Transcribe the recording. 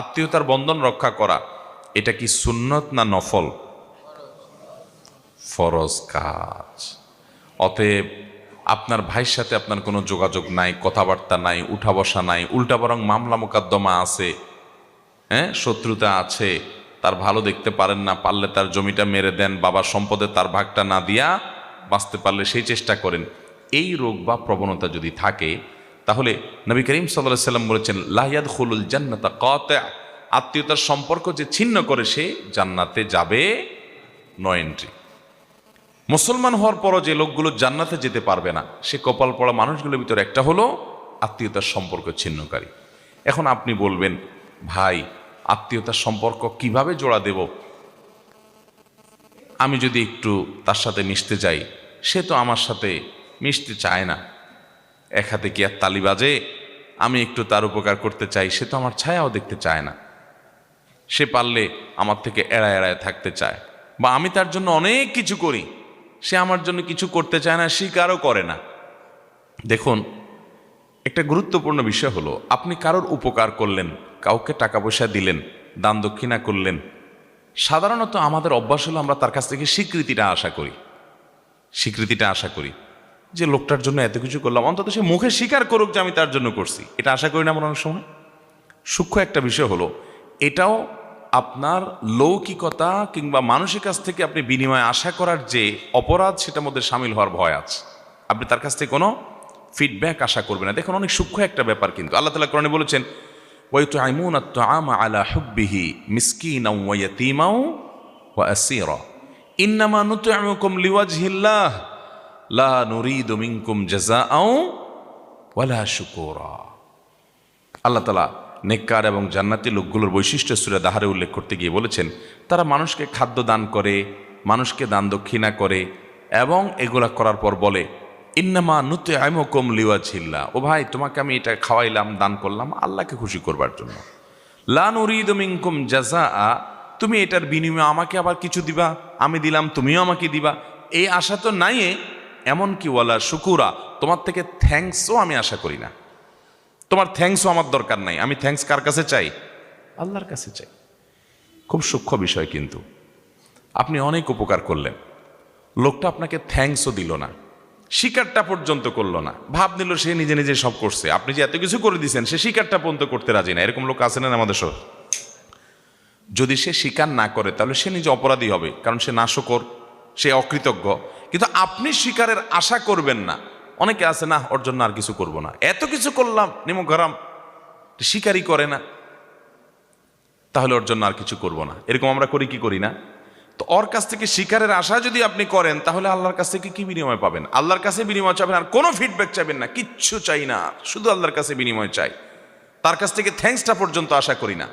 আত্মীয়তার বন্ধন রক্ষা করা, এটা কি সুন্নত না নফল? ফরজ কাজ। অতএব আপনার ভাইয়ের সাথে আপনার কোনো যোগাযোগ নাই, কথাবার্তা নাই উঠা বসা নাই, উল্টা বরং মামলা মোকদ্দমা আছে হ্যাঁ শত্রুতা আছে, তার ভালো দেখতে পারেন না, পারলে তার জমিটা মেরে দেন, বাবার সম্পদে তার ভাগটা না দিয়া বাঁচতে পারলে সেই চেষ্টা করেন। এই রোগ বা প্রবণতা যদি থাকে তাহলে নবী করিম সাল্লাহ সাল্লাম বলেছেন লাহিয়াদ খুলুল জান্নাতা কত। আত্মীয়তার সম্পর্ক যে ছিন্ন করে সে জান্নাতে যাবে নো এন্ট্রি মুসলমান হওয়ার পরও যে লোকগুলো জান্নাতে যেতে পারবে না, সে কপাল পড়া মানুষগুলোর ভিতরে একটা হলো আত্মীয়তার সম্পর্ক ছিন্নকারী। এখন আপনি বলবেন, ভাই, আত্মীয়তার সম্পর্ক কীভাবে জোড়া দেব? আমি যদি একটু তার সাথে মিশতে যাই, সে তো আমার সাথে মিশতে চায় না। এক হাতে কি আর তালি বাজে? আমি একটু তার উপকার করতে চাই, সে তো আমার ছায়াও দেখতে চায় না। সে পারলে আমার থেকে এড়ায় এড়ায় থাকতে চায়। বা আমি তার জন্য অনেক কিছু করি, সে আমার জন্য কিছু করতে চায় না, স্বীকারও করে না। দেখুন, একটা গুরুত্বপূর্ণ বিষয় হলো, আপনি কারোর উপকার করলেন, কাউকে টাকা পয়সা দিলেন, দান দক্ষিণা করলেন, সাধারণত আমাদের অভ্যাস হলো আমরা তার কাছ থেকে স্বীকৃতিটা আশা করি। স্বীকৃতিটা আশা করি। যে লোকটার জন্য এত কিছু করলাম, অন্তত সে মুখে স্বীকার করুক যে আমি তার জন্য করছি। এটা আশা করি না আমরা অনেক সময়। সূক্ষ্ম একটা বিষয় হলো, এটাও আপনার লৌকিকতা কিংবা মানুষের কাছ থেকে আপনি বিনিময় আশা করার যে অপরাধ সেটার মধ্যে সামিল হওয়ার ভয় আছে। আপনি তার কাছ থেকে কোনো ফিডব্যাক আশা করবেন না। দেখুন, অনেক সূক্ষ্ম একটা ব্যাপার কিন্তু। আল্লাহ তালা কোরআনে বলেছেন ওয়াইতু আইমুন আত্মআমা আলা হুব্বিহি মিসকিনাও ওয়া ইয়াতীমাও ওয়া আসীরা। ইন্নামা নুতইমুকুম লিওয়াজহিল্লাহ। লা নুরিদু মিনকুম জাযাআও ওয়ালা শুকুরা। আল্লাহ তালা নেককার এবং জান্নাতি লোকগুলোর বৈশিষ্ট্য সুরে দাহারে উল্লেখ করতে গিয়ে বলেছেন, তারা মানুষকে খাদ্য দান করে, মানুষকে দান দক্ষিণা করে এবং এগুলা করার পর বলে, ইন্নামা নুতে আইমকম লিওয়া ছিল্লা ও ভাই, তোমাকে আমি এটা খাওয়াইলাম, দান করলাম, আল্লাহকে খুশি করবার জন্য। লান উরিদ মিনকুম জাজা তুমি এটার বিনিময়ে আমাকে আবার কিছু দিবা? আমি দিলাম, তুমিও আমাকে দিবা। এই আশা তো নাই এমন কি ওয়ালা শুকুরা, তোমার থেকে থ্যাঙ্কসও আমি আশা করি না। তোমার থ্যাঙ্কসও আমার দরকার নাই। আমি থ্যাঙ্কস কার কাছে চাই? আল্লাহর কাছে চাই। খুব সূক্ষ্ম বিষয় কিন্তু। আপনি অনেক উপকার করলেন। লোকটা আপনাকে থ্যাঙ্কসও দিল না। শিকারটা পর্যন্ত করল না। ভাব নিল সে নিজে নিজে সব করছে। আপনি যে এত কিছু করে দিয়েছেন সে শিকারটা পর্যন্ত করতে রাজি না। এরকম লোক আছে না আমাদের সব যদি সে স্বীকার না করে, তাহলে সে নিজে অপরাধী হবে। কারণ সে নাশকর। সে অকৃতজ্ঞ। কিন্তু আপনি শিকারের আশা করবেন না। অনেকে আছে না ওর জন্য আর কিছু করব না। এত কিছু করলাম নিমক গরম স্বীকারই করে না। তাহলে ওর জন্য আর কিছু করব না। এরকম আমরা করি, কি করি না? তো ওর কাছ থেকে শিকারের আশা যদি আপনি করেন, তাহলে আল্লাহর কাছ থেকে কি বিনিময় পাবেন? আল্লাহর কাছে বিনিময় চাবেন আর কোনো ফিডব্যাক চাবেন না। কিচ্ছু চাই না। শুধু আল্লাহর কাছে বিনিময় চাই। তার কাছ থেকে থ্যাংকসটা পর্যন্ত আশা করি না।